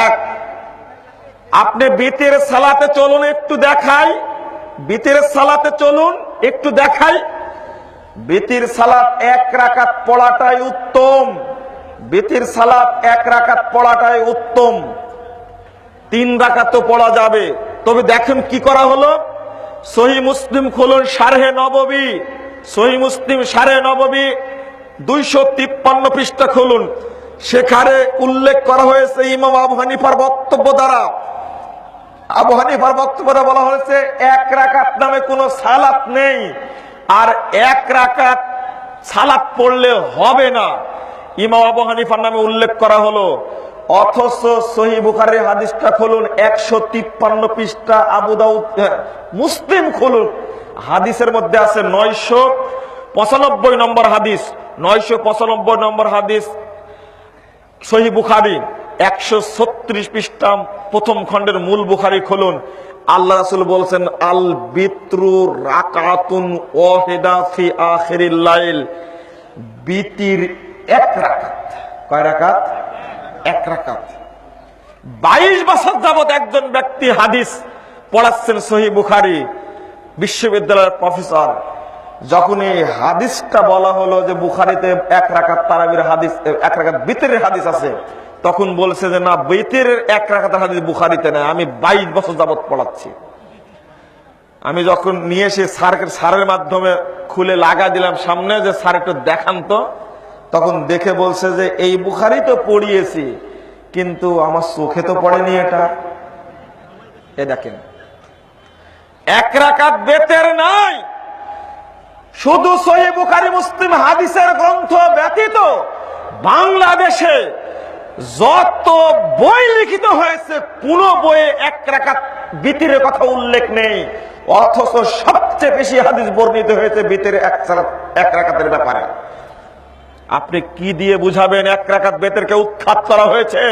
এক, আপনি বিতের সালাতে চলুন একটু দেখাই। বিতের সালাতে চলুন একটু দেখাই। বিতির সালাত এক রাকাত পড়াটাই উত্তম। বিতির সালাত এক রাকাত পড়াটাই উত্তম। তিন রাকাত তো পড়া যাবে। তবে দেখেন কি করা হলো? সহি মুসলিম খুলুন সাড়ে নববী। সহি মুসলিম সাড়ে নববী দুইশো তিপ্পান্ন পৃষ্ঠা খুলুন। সেখানে উল্লেখ করা হয়েছে ইমাম আবু হানিফার বক্তব্য দ্বারা। আবু হানিফার বক্তব্যে বলা হয়েছে, এক রাকাত নামে কোনো সালাত নেই, আর এক রাকাত সালাত পড়লে হবে না। ইমাম আবু হানিফার নামে উল্লেখ করা হলো, অথচ সহি বুখারের হাদিসটা খুলুন, একশো তিপ্পান্ন পৃষ্ঠা, আবু দাউদ মুসলিম খুলুন। হাদিসের মধ্যে আছে নয়শো পঁচানব্বই নম্বর হাদিস, নয়শো পঁচানব্বই নম্বর হাদিস সহি বুখারি একশো ছত্রিশ পৃষ্ঠা, প্রথম খণ্ডের মূল বুখারি খুলুন। আল্লাহ রাসুল বলছেন, আল বিত্রু রাকাতুন ওয়াহিদা ফি লাইল। বিতির এক রাকাত। কয় রাকাত? এক রাকাত। বাইশ বছর যাবত একজন ব্যক্তি হাদিস পড়াচ্ছেন সহি বুখারি। বিশ্ববিদ্যালয়ের প্রফেসর। যখন এই হাদিসটা বলা হলো যে বুখারিতে এক রাকাত তারাবির হাদিস, এক রাকাত বিতরের হাদিস আছে, তখন বলছে যে, না বেতের এক রাকাত হাদিস বুখারিতে নেই, আমি বাইশ বছর যাবত পড়াচ্ছি। আমি যখন নিয়ে এসে স্যারকে, স্যারের মাধ্যমে খুলে লাগা দিলাম সামনে যে স্যার একটু দেখান তো, তখন দেখে বলছে যে, এই বুখারি তো পড়িয়েছি, কিন্তু আমার চোখে তো পড়েনি এটা। এ দেখেন, এক রাকাত বেতের নাই শুধু সহি বুখারি মুসলিম হাদিসের গ্রন্থ ব্যতীত বাংলাদেশে যত বই লিখিত হয়েছে, কোন বইয়ে এক রাকাত বিতিরের কথা উল্লেখ নেই। অথচ সবচেয়ে বেশি হাদিস বর্ণিত হয়েছে বিতির এক এক রাকাতের ব্যাপারে। আপনি কি দিয়ে বুঝাবেন এক রাকাত বেতেরকে উৎখাত করা হয়েছে?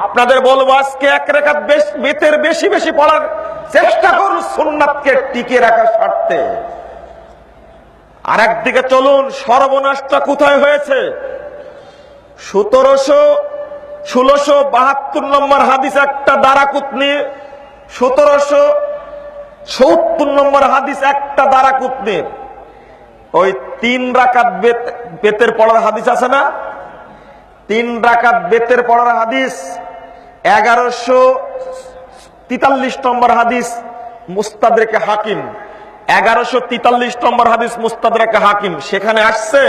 আপনাদের বলব আজকে এক রাকাত বেতের বেশি বেশি পড়ার চেষ্টা করুন সুন্নাতকে টিকে রাখার স্বার্থে। আর একদিকে চলুন, সর্বনাশটা কোথায় হয়েছে? সতেরোশো ষোলোশো বাহাত্তর নম্বর হাদিস একটা দ্বারাকুতনি সতেরোশো সত্তর নম্বর হাদিস একটা দ্বারাকুতনির ওই তিন রাকাত বেত- বেতের পড়ার হাদিস আছে না? তিন রাকাত বেতের পড়ার হাদিস, এগারোশো তিতাল্লিশ নম্বর হাদিস মুস্তাদরেকে হাকিম। এগারোশো তিতাল্লিশ নম্বর হাদিস মুস্তাদরেকে হাকিম, সেখানে আসছে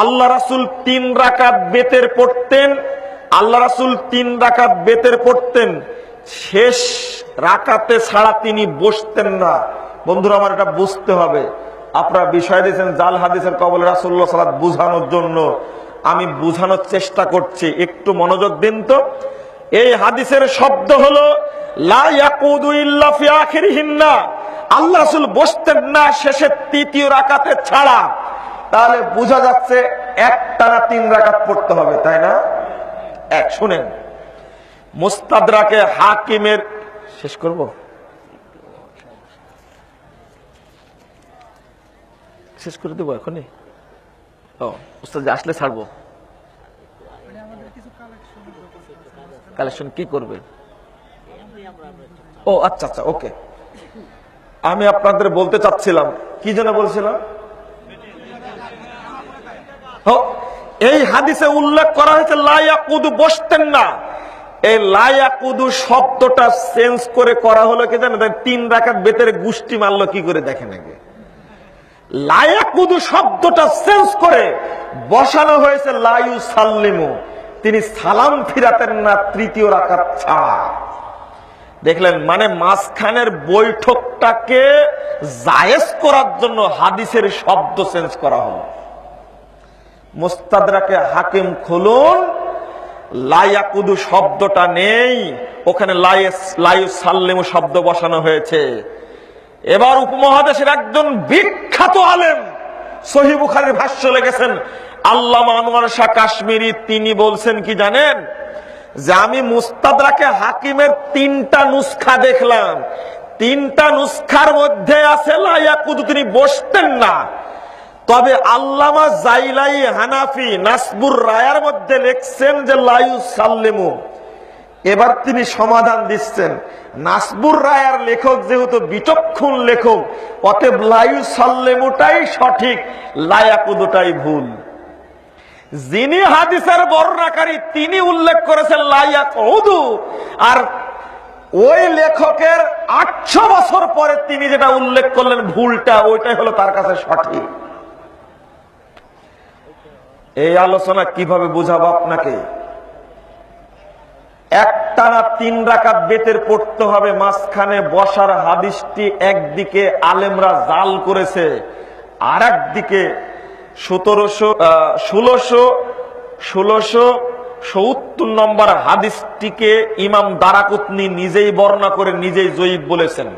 আল্লাহ রাসুল তিন রাকাত বেতের পড়তেন, আল্লাহ রাসুল তিন রাকাত বেতের পড়তেন, শেষ রাকাতে ছাড়া তিনি বসতেন না। বন্ধুরা, আমার এটা বুঝতে হবে। আপনারা বিষয় দিয়েছেন জাল হাদিসের কবল রাসুল্লাহ সালাদ বুঝানোর জন্য। আমি বুঝানোর চেষ্টা করছি, একটু মনোযোগ দিন তো। এই হাদিসের শব্দ হলো আল্লাহ রাসূল বসতেন না শেষের তৃতীয় রাকাতে ছাড়া। তাহলে বোঝা যাচ্ছে একটানা তিন রাকাত পড়তে হবে, তাই না? এক, শুনেন। মুস্তাদরাকে হাকিমের শেষ করব? শেষ করে দেবো এখনই? ও উস্তাদ আসলে ছাড়বো। কালেকশন কি করবে? ও আচ্ছা আচ্ছা ওকে। আমি আপনাদের বলতে চাচ্ছিলাম, কি জন্য বলছিলাম? এই হাদিসে উল্লেখ করা হয়েছে, লায়াকুদু বসতেন না। এই লায়াকুদু শব্দটা চেঞ্জ করে করা হলো কি জানেন? তিন রাখাত বেতের গুষ্টি মারলো, কি করে দেখেন আগে? লায়াকুদু শব্দটা চেঞ্জ করে বসানো হয়েছে লায়ু সাল্লিমু তিনি সালাম ফিরাতেন না তৃতীয় রাখাত ছাড়া। দেখলেন মানে মাঝখানের বৈঠকটাকে জায়েজ করার জন্য হাদিসের শব্দ চেঞ্জ করা হলো। মুস্তাদরাকে হাকিম খুলুন লায়াকুদু শব্দটা নেই, ওখানে লাইউ সাল্লেমু শব্দ বসানো হয়েছে। এবার উপমহাদেশের একজন বিখ্যাত আলেম সহিবুখারের ভাষ্য লেগেছেন আল্লামা আনোয়ার কাশ্মীরি, তিনি বলছেন কি জানেন? যে আমি মুস্তাদরাকে হাকিমের তিনটা নুসখা দেখলাম। তিনটা নুসখার মধ্যে আছে লায়াকুদু তিনি বসতেন না। তবে আল্লামা জাইলাই হানাফি নাসবুর রায়ার মধ্যে লিখছেন যে লায়ু সাল্লেমু এবার তিনি সমাধান দিচ্ছেন। নাসবুর রায়ার লেখক যেহেতু বিচক্ষণ লেখক, অতএব লায়ু সাল্লেমুটাই সঠিক লায়াকুদুটাই ভুল। যিনি হাদিসের বর্ণাকারী, তিনি উল্লেখ করেছেন লাইয়াক উদু আর ওই লেখকের আটশো বছর পরে তিনি যেটা উল্লেখ করলেন, ভুলটা ওইটাই হলো তার কাছে সঠিক। এই আলোচনা কীভাবে বুঝাবো আপনাকে? একটানা তিন রাকাত বেতের পড়তে হবে, মাঝখানে বসার হাদিসটি একদিকে আলেমরা জাল করেছে আর একদিকে সতেরোশো ষোলোশো ষোলোশো সত্তর নম্বর হাদিসটিকে ইমাম দারাকুতনি নিজেই বর্ণনা করে নিজেই জয়ীব বলেছেন।